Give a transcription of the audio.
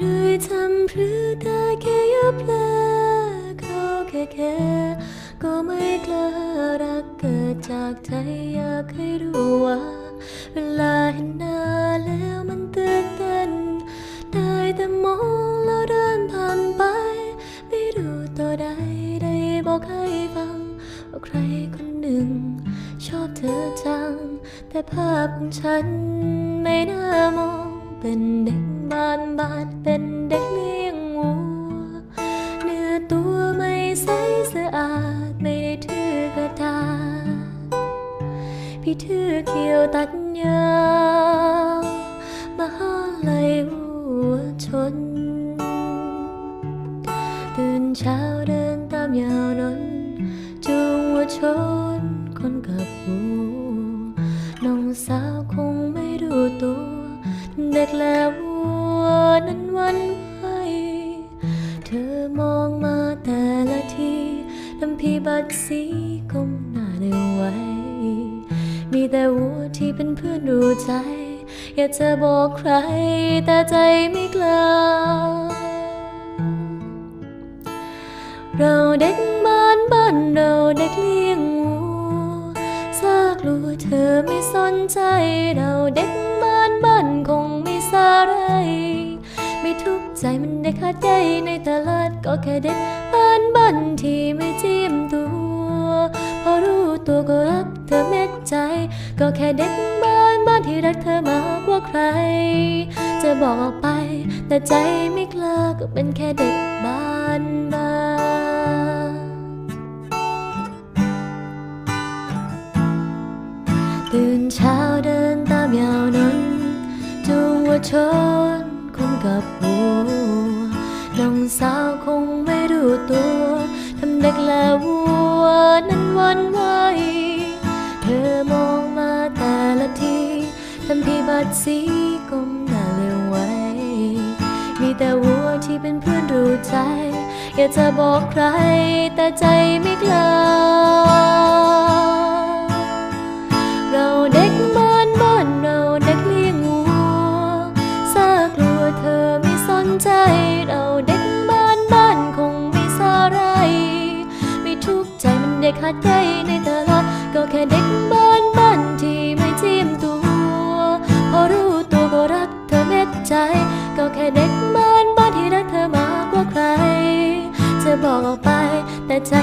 ได้ทำหรือได้แค่ยับแลเขาแค่แค่ก็ไม่กล้ารักเกิดจากใจอยากให้รู้ว่า เวลาเห็นหน้าแล้วมันตื่นเต้นได้แต่มองแล้วเดินผ่านไป ไม่รู้ตัวใดได้บอกให้ฟังว่าใครคนหนึ่ง ชอบเธอจัง แต่ภาพของฉันไม่น่ามอง เป็นเด็กบ้านบ้านๆเป็นเด็กเลี้ยงวัวเนื้อตัวไม่ใสสะอาดไม่ได้ถือกระดาษพี่ถือเขียวตัดยาวมาหาลัยวัวชน ตื่นเช้าเดินตามยาวนนจูงวัวชนคนกับวัวน้องสาวคงไม่รู้ตัว เด็กและวัวนั้นวันไหวเธอมองมาแต่ละทีลำพีบัดสีก้มหน้าเร็วไว้ มีแต่วัวที่เป็นเพื่อนรู้ใจ อยากจะบอกใครแต่ใจไม่กล้าเราเด็กบ้านบ้านเราเด็กเลี้ยงวัวซากลัวเธอไม่สนใจเราเด็กบ้านบ้านคง ไม่สาไร ไม่ทุกใจมันได้ขาดใจในตลาดก็แค่เด็กบ้านบ้านที่ไม่จิ้มตัว พอรู้ตัวก็รักเธอเม็ดใจ ก็แค่เด็กบ้านบ้านที่รักเธอมากกว่าใคร จะบอกออกไป แต่ใจไม่กล้าก็เป็นแค่เด็กบ้านบ้านตื่นเช้าเดินตามยาวนอน ชนคนกับวัวน้องสาวคงไม่รู้ตัวทำเด็กและวัวนั้นวันไหวเธอมองมาแต่ละทีทำพี่บัดสีก้มหน้าเร็วไว้ มีแต่วัวที่เป็นเพื่อนรู้ใจ อยากจะบอกใครแต่ใจไม่ ขาดใจในตลอด ก็แค่เด็กบ้านบ้านที่ไม่จิ้มตัว พอรู้ตัวก็รักเธอเม็ดใจ ก็แค่เด็กบ้านบ้านที่รักเธอมากกว่าใครจะบอกออกไปแต่ใจ